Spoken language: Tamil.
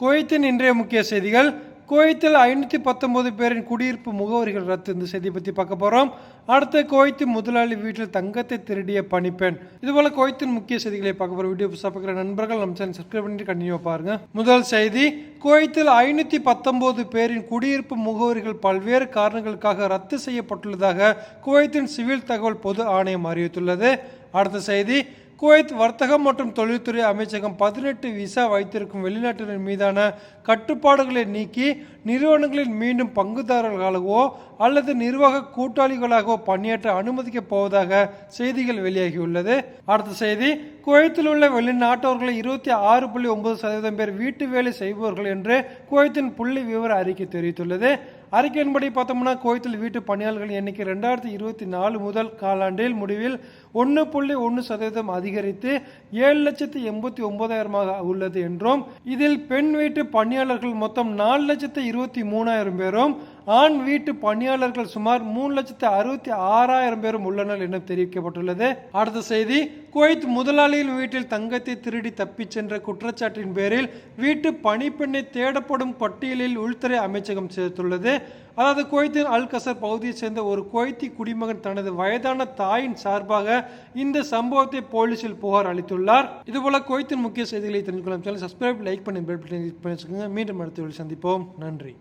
குவைத்தின் இன்றைய முக்கிய செய்திகள். குவைத்தில் ஐநூற்றி பத்தொம்போது பேரின் குடியிருப்பு முகவரிகள் ரத்து. இந்த செய்தியை பற்றி பார்க்க போகிறோம் அடுத்த குவைத்து முதலாளி வீட்டில் தங்கத்தை திருடிய பணிப்பெண். இதுபோல் குவைத்தின் முக்கிய செய்திகளை பார்க்க போகிற வீடியோ புதுசாக பார்க்குற நண்பர்கள் நம்ம சேனல் சப்ஸ்கிரைப் பண்ணிட்டு கண்டினியூ பாருங்க. முதல் செய்தி குவைத்தில் ஐநூற்றி பத்தொம்போது பேரின் குடியிருப்பு முகவரிகள் பல்வேறு காரணங்களுக்காக ரத்து செய்யப்பட்டுள்ளதாக குவைத்தின் சிவில் தகவல் பொது ஆணையம் அறிவித்துள்ளது. அடுத்த செய்தி குவைத் வர்த்தகம் மற்றும் தொழில்துறை அமைச்சகம் பதினெட்டு விசா வைத்திருக்கும் வெளிநாட்டினர் மீதான கட்டுப்பாடுகளை நீக்கி நிறுவனங்களில் மீண்டும் பங்குதாரர்களாகவோ அல்லது நிர்வாக கூட்டாளிகளாகவோ பணியாற்ற அனுமதிக்கப் போவதாக செய்திகள் வெளியாகியுள்ளது. அடுத்த செய்தி குவைத்தில் உள்ள வெளிநாட்டவர்களை இருபத்தி ஆறு புள்ளி ஒன்பது சதவீதம் பேர் வீட்டு வேலை செய்பவர்கள் என்று குவைத்தின் புள்ளி விவர அறிக்கை தெரிவித்துள்ளது. அறிக்கையின்படி பார்த்தோம்னா கோயத்தில் வீட்டு பணியாளர்கள் எண்ணிக்கை ரெண்டாயிரத்தி இருபத்தி நாலு முதல் காலாண்டில் முடிவில் ஒன்று புள்ளி ஒன்று சதவீதம் அதிகரித்து ஏழு லட்சத்தி எண்பத்தி ஒன்பதாயிரமாக உள்ளது என்றும் இதில் பெண் வீட்டு பணியாளர்கள் மொத்தம் நாலு லட்சத்தி இருபத்தி மூணாயிரம் பேரும் ஆண் வீட்டு பணியாளர்கள் சுமார் மூணு லட்சத்தி அறுபத்தி ஆறாயிரம் பேரும் உள்ளனர் என தெரிவிக்கப்பட்டுள்ளது. அடுத்த செய்தி குவைத் முதலாளியின் வீட்டில் தங்கத்தை திருடி தப்பிச் சென்ற குற்றச்சாட்டின் பேரில் வீட்டு பணிப்பெண்ணை தேடப்படும் பட்டியலில் உள்துறை அமைச்சகம் சேர்த்துள்ளது. அதாவது குவைத்தின் அல்கசர் பகுதியைச் சேர்ந்த ஒரு குவைத்தி குடிமகன் தனது வயதான தாயின் சார்பாக இந்த சம்பவத்தை போலீசில் புகார் அளித்துள்ளார். இதுபோல குவைத்தின் முக்கிய செய்திகளை தெரிஞ்சுக்கலாம் சேனல் சப்ஸ்கிரைப் லைக் பண்ணி பெல் பண்ணி வச்சுக்கோங்க. மீண்டும் அடுத்த சந்திப்போம். நன்றி.